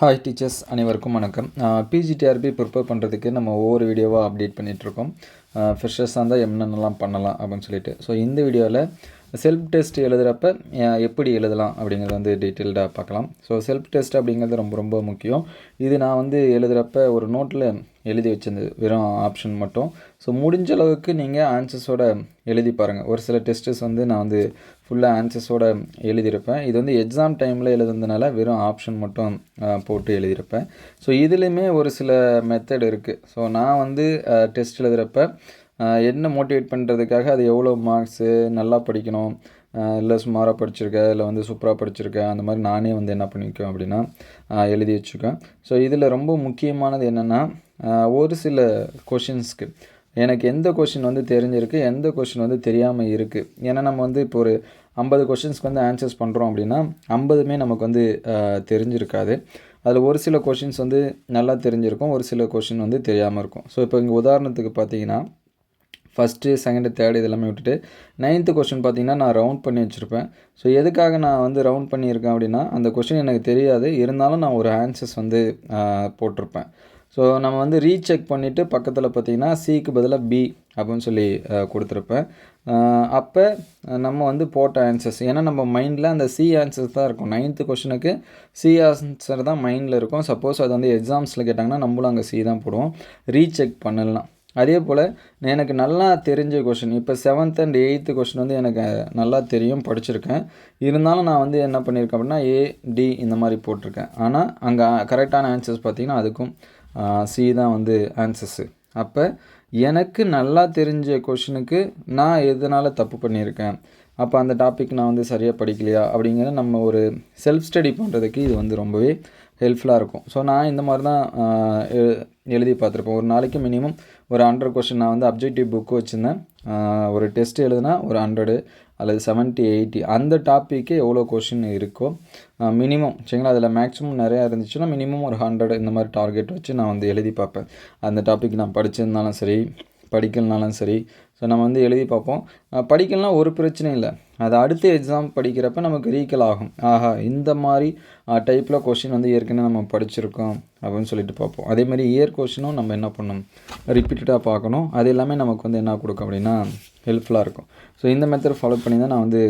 Hi teachers அனைவருக்கும் வணக்கம். PGTRB prepare பண்ணுறதுக்கு நம்ம ஒவ்வொரு வீடியோவாக அப்டேட் பண்ணிகிட்ருக்கோம் ஃப்ரெஷர்ஸாக இருந்தால் என்னென்னலாம் பண்ணலாம் அப்படின்னு சொல்லிட்டு. ஸோ இந்த வீடியோவில் செல்ஃப் டெஸ்ட் எழுதுகிறப்ப எப்படி எழுதலாம் அப்படிங்கிறத வந்து டீட்டெயில்டாக பார்க்கலாம். ஸோ செல்ஃப் டெஸ்ட் அப்படிங்கிறது ரொம்ப ரொம்ப முக்கியம். இது நான் வந்து எழுதுகிறப்ப ஒரு நோட்டில் எழுதி வச்சிருந்தது வெறும் ஆப்ஷன் மட்டும். ஸோ முடிஞ்ச அளவுக்கு நீங்கள் ஆன்சர்ஸோட எழுதி பாருங்கள் ஒரு சில டெஸ்ட்டஸ் வந்து நான் வந்து ஃபுல்லாக ஆன்சர்ஸோட எழுதியிருப்பேன். இது வந்து எக்ஸாம் டைமில் எழுதுனதுனால வெறும் ஆப்ஷன் மட்டும் போட்டு எழுதியிருப்பேன். ஸோ இதுலேயுமே ஒரு சில மெத்தட் இருக்குது ஸோ நான் வந்து டெஸ்ட் எழுதுகிறப்ப என்ன மோட்டிவேட் பண்ணுறதுக்காக அது எவ்வளோ மார்க்ஸு நல்லா படிக்கணும் இல்லை சுமாராக படிச்சிருக்கேன் இல்லை வந்து சூப்பராக படிச்சிருக்கேன் அந்த மாதிரி நானே வந்து என்ன பண்ணியிருக்கேன் அப்படின்னா எழுதி வச்சுருக்கேன். ஸோ இதில் ரொம்ப முக்கியமானது என்னென்னா ஒரு சில கொஷின்ஸ்க்கு எனக்கு எந்த கொஷின் வந்து தெரிஞ்சிருக்கு எந்த கொஷின் வந்து தெரியாமல் இருக்குது ஏன்னா நம்ம வந்து இப்போ ஒரு ஐம்பது கொஷின்ஸ்க்கு வந்து ஆன்சர்ஸ் பண்ணுறோம் அப்படின்னா ஐம்பதுமே நமக்கு வந்து தெரிஞ்சிருக்காது. அதில் ஒரு சில கொஷின்ஸ் வந்து நல்லா தெரிஞ்சிருக்கும் ஒரு சில கொஷின் வந்து தெரியாமல் இருக்கும். ஸோ இப்போ இங்கே உதாரணத்துக்கு பார்த்தீங்கன்னா ஃபஸ்ட்டு செகண்டு தேர்டு இதெல்லாமே விட்டுட்டு நைன்த்து கொஷின் பார்த்தீங்கன்னா நான் ரவுண்ட் பண்ணி வச்சுருப்பேன். ஸோ எதுக்காக நான் வந்து ரவுண்ட் பண்ணியிருக்கேன் அப்படின்னா அந்த கொஷின் எனக்கு தெரியாது. இருந்தாலும் நான் ஒரு ஆன்சர்ஸ் வந்து போட்டிருப்பேன். ஸோ நம்ம வந்து ரீசெக் பண்ணிவிட்டு பக்கத்தில் பார்த்தீங்கன்னா சிக்கு பதிலாக பி அப்படின்னு சொல்லி கொடுத்துருப்பேன். அப்போ நம்ம வந்து போட்ட ஆன்சர்ஸ் ஏன்னா நம்ம மைண்டில் அந்த சி ஆன்சர்ஸ் தான் இருக்கும். நைன்த்து கொஷனுக்கு சி ஆன்சர் தான் மைண்டில் இருக்கும். சப்போஸ் அது வந்து எக்ஸாம்ஸில் கேட்டாங்கன்னா நம்மளும் அங்கே சி தான் போடுவோம். ரீசெக் பண்ணலாம். அதே போல் எனக்கு நல்லா தெரிஞ்ச கொஷின் இப்போ செவன்த் அண்ட் எயித்து கொஷின் வந்து எனக்கு நல்லா தெரியும் படிச்சிருக்கேன். இருந்தாலும் நான் வந்து என்ன பண்ணியிருக்கேன் அப்படின்னா ஏ டி இந்த மாதிரி போட்டிருக்கேன். ஆனால் அங்கே கரெக்டான ஆன்சர்ஸ் பார்த்தீங்கன்னா அதுக்கும் சி தான் வந்து ஆன்சர்ஸு அப்போ எனக்கு நல்லா தெரிஞ்ச கொஷினுக்கு நான் எதனால் தப்பு பண்ணியிருக்கேன்? அப்போ அந்த டாபிக் நான் வந்து சரியாக படிக்கலையா அப்படிங்கிறத நம்ம ஒரு செல்ஃப் ஸ்டடி பண்ணுறதுக்கு இது வந்து ரொம்பவே ஹெல்ப்ஃபுல்லாக இருக்கும். ஸோ நான் இந்த மாதிரி தான் எ- எழுதி பார்த்துருப்பேன். ஒரு நாளைக்கு மினிமம் ஒரு ஹண்ட்ரட் கொஷின் நான் வந்து அப்ஜெக்டிவ் புக்கு வச்சுருந்தேன். ஒரு டெஸ்ட் எழுதுனா ஒரு ஹண்ட்ரடு அல்லது செவன்ட்டி எயிட்டி அந்த டாப்பிக்கே எவ்வளோ கொஷின் இருக்கோ மினிமம் சரிங்களா? அதில் மேக்ஸிமம் நிறையா இருந்துச்சுன்னா மினிமம் ஒரு ஹண்ட்ரட் இந்த மாதிரி டார்கெட் வச்சு நான் வந்து எழுதி பார்ப்பேன். அந்த டாபிக் நான் படிச்சிருந்தாலும் சரி படிக்கலனாலும் சரி. ஸோ நம்ம வந்து எழுதி பார்ப்போம். படிக்கலனா ஒரு பிரச்சனையும் இல்லை. அது அடுத்த எக்ஸாம் படிக்கிறப்ப நமக்கு ரீக்கல் ஆகும். ஆஹா இந்த மாதிரி டைப்பில் கொஷின் வந்து ஏற்கனவே நம்ம படிச்சிருக்கோம் அப்படின்னு சொல்லிட்டு பார்ப்போம். அதே மாதிரி இயர் கொஷினும் நம்ம என்ன பண்ணணும்? ரிப்பீட்டடாக பார்க்கணும். அது எல்லாமே நமக்கு வந்து என்ன கொடுக்கும் அப்படின்னா ஹெல்ப்ஃபுல்லாக இருக்கும். ஸோ இந்த மெத்தட் ஃபாலோ பண்ணி தான் நான் வந்து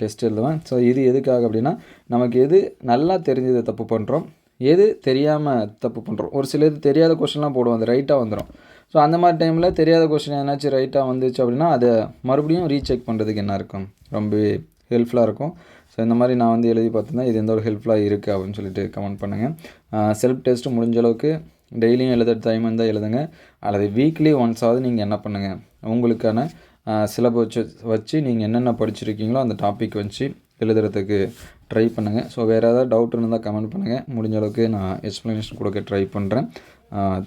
டெஸ்ட் எழுதுவேன். ஸோ இது எதுக்காக அப்படின்னா நமக்கு எது நல்லா தெரிஞ்சதை தப்பு பண்ணுறோம் எது தெரியாமல் தப்பு பண்ணுறோம் ஒரு சில இது தெரியாத கொஷின்லாம் போடுவோம். அது ரைட்டாக வந்துடும் ஸோ அந்த மாதிரி டைமில் தெரியாத கொஷின் என்னாச்சு ரைட்டாக வந்துச்சு அப்படின்னா அதை மறுபடியும் ரீசெக் பண்ணுறதுக்கு என்ன இருக்கும்? ரொம்பவே ஹெல்ப்ஃபுல்லாக இருக்கும். ஸோ இந்த மாதிரி நான் வந்து எழுதி பார்த்துருந்தேன். இது எந்த ஒரு ஹெல்ப்ஃபுல்லாக இருக்குது அப்படின்னு சொல்லிட்டு கமெண்ட் பண்ணுங்கள் செல்ஃப் டெஸ்ட்டு முடிஞ்ச அளவுக்கு டெய்லியும் எழுத டைம் இருந்தால் எழுதுங்க. அல்லது வீக்லி ஒன்ஸாவது நீங்கள் என்ன பண்ணுங்கள் உங்களுக்கான சிலபஸ் வச்சு நீங்கள் என்னென்ன படிச்சிருக்கீங்களோ அந்த டாபிக் வச்சு எழுதுறதுக்கு ட்ரை பண்ணுங்கள் ஸோ வேறு ஏதாவது டவுட் இருந்தால் கமெண்ட் பண்ணுங்கள் முடிஞ்ச அளவுக்கு நான் எக்ஸ்ப்ளனேஷன் கொடுக்க ட்ரை பண்ணுறேன்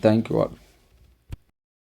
தேங்க்யூ ஆல்